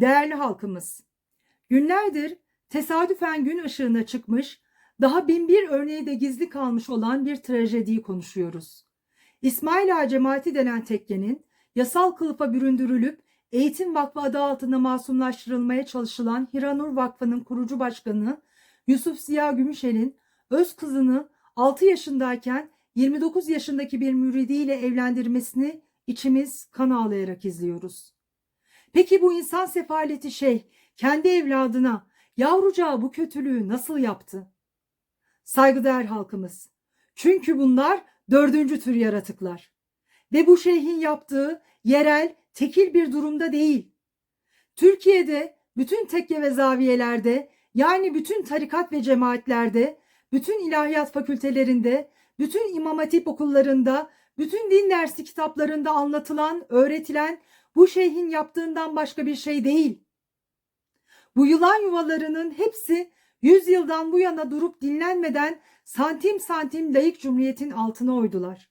Değerli halkımız, günlerdir tesadüfen gün ışığına çıkmış, daha bin bir örneği de gizli kalmış olan bir trajediyi konuşuyoruz. İsmail Ağa cemaati denen tekkenin yasal kılıfa büründürülüp Eğitim Vakfı adı altında masumlaştırılmaya çalışılan Hiranur Vakfı'nın kurucu başkanı Yusuf Ziya Gümüşel'in öz kızını 6 yaşındayken 29 yaşındaki bir müridiyle evlendirmesini içimiz kan ağlayarak izliyoruz. Peki bu insan sefaleti şey kendi evladına yavrucağı bu kötülüğü nasıl yaptı? Saygıdeğer halkımız. Çünkü bunlar dördüncü tür yaratıklar. Ve bu şeyhin yaptığı yerel, tekil bir durumda değil. Türkiye'de bütün tekke ve zaviyelerde yani bütün tarikat ve cemaatlerde, bütün ilahiyat fakültelerinde, bütün imam hatip okullarında, bütün din dersi kitaplarında anlatılan, öğretilen bu şeyhin yaptığından başka bir şey değil. Bu yılan yuvalarının hepsi yüzyıldan bu yana durup dinlenmeden santim santim layık cumhuriyetin altına oydular.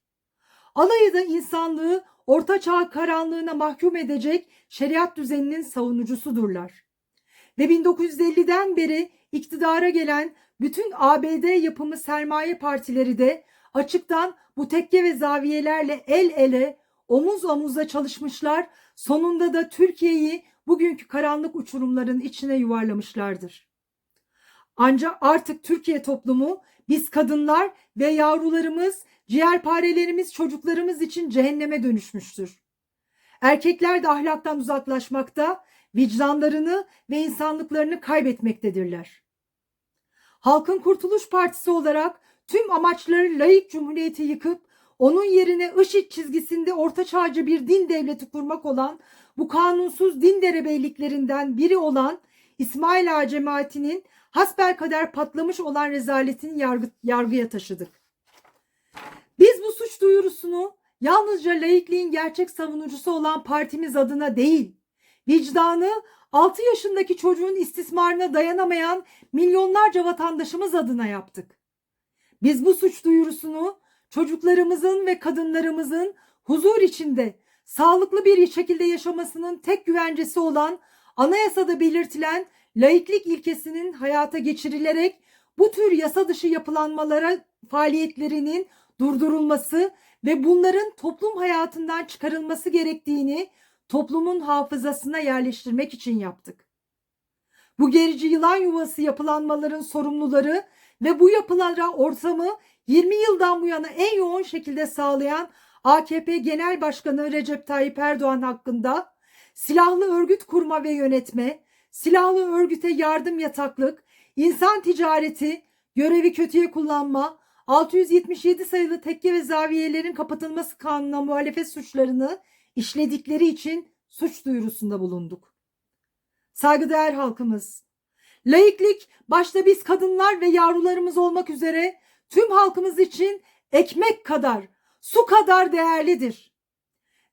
Alayı da insanlığı ortaçağ karanlığına mahkum edecek şeriat düzeninin savunucusudurlar. Ve 1950'den beri iktidara gelen bütün ABD yapımı sermaye partileri de açıktan bu tekke ve zaviyelerle el ele, omuz omuza çalışmışlar. Sonunda da Türkiye'yi bugünkü karanlık uçurumların içine yuvarlamışlardır. Ancak artık Türkiye toplumu biz kadınlar ve yavrularımız, ciğerparelerimiz, çocuklarımız için cehenneme dönüşmüştür. Erkekler de ahlaktan uzaklaşmakta, vicdanlarını ve insanlıklarını kaybetmektedirler. Halkın Kurtuluş Partisi olarak tüm amaçları layık cumhuriyeti yıkıp onun yerine IŞİD çizgisinde ortaçağcı bir din devleti kurmak olan bu kanunsuz din derebeyliklerinden biri olan İsmail Ağa cemaatinin hasbelkader patlamış olan rezaletini yargı, yargıya taşıdık. Biz bu suç duyurusunu yalnızca laikliğin gerçek savunucusu olan partimiz adına değil, vicdanı 6 yaşındaki çocuğun istismarına dayanamayan milyonlarca vatandaşımız adına yaptık. Biz bu suç duyurusunu çocuklarımızın ve kadınlarımızın huzur içinde sağlıklı bir şekilde yaşamasının tek güvencesi olan anayasada belirtilen laiklik ilkesinin hayata geçirilerek bu tür yasa dışı yapılanmalara faaliyetlerinin durdurulması ve bunların toplum hayatından çıkarılması gerektiğini toplumun hafızasına yerleştirmek için yaptık. Bu gerici yılan yuvası yapılanmaların sorumluları ve bu yapılara ortamı 20 yıldan bu yana en yoğun şekilde sağlayan AKP Genel Başkanı Recep Tayyip Erdoğan hakkında silahlı örgüt kurma ve yönetme, silahlı örgüte yardım yataklık, insan ticareti, görevi kötüye kullanma, 677 sayılı tekke ve zaviyelerin kapatılması kanununa muhalefet suçlarını işledikleri için suç duyurusunda bulunduk. Saygıdeğer halkımız, laiklik başta biz kadınlar ve yavrularımız olmak üzere tüm halkımız için ekmek kadar, su kadar değerlidir.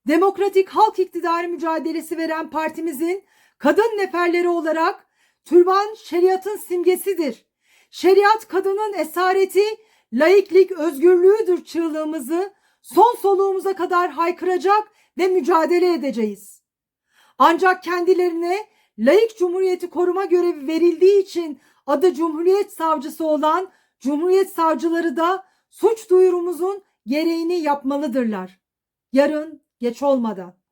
Demokratik halk iktidarı mücadelesi veren partimizin kadın neferleri olarak türban şeriatın simgesidir. Şeriat kadının esareti, laiklik özgürlüğüdür çığlığımızı son soluğumuza kadar haykıracak ve mücadele edeceğiz. Ancak kendilerine laik cumhuriyeti koruma görevi verildiği için adı Cumhuriyet Savcısı olan Cumhuriyet Savcıları da suç duyurumuzun gereğini yapmalıdırlar. Yarın geç olmadan.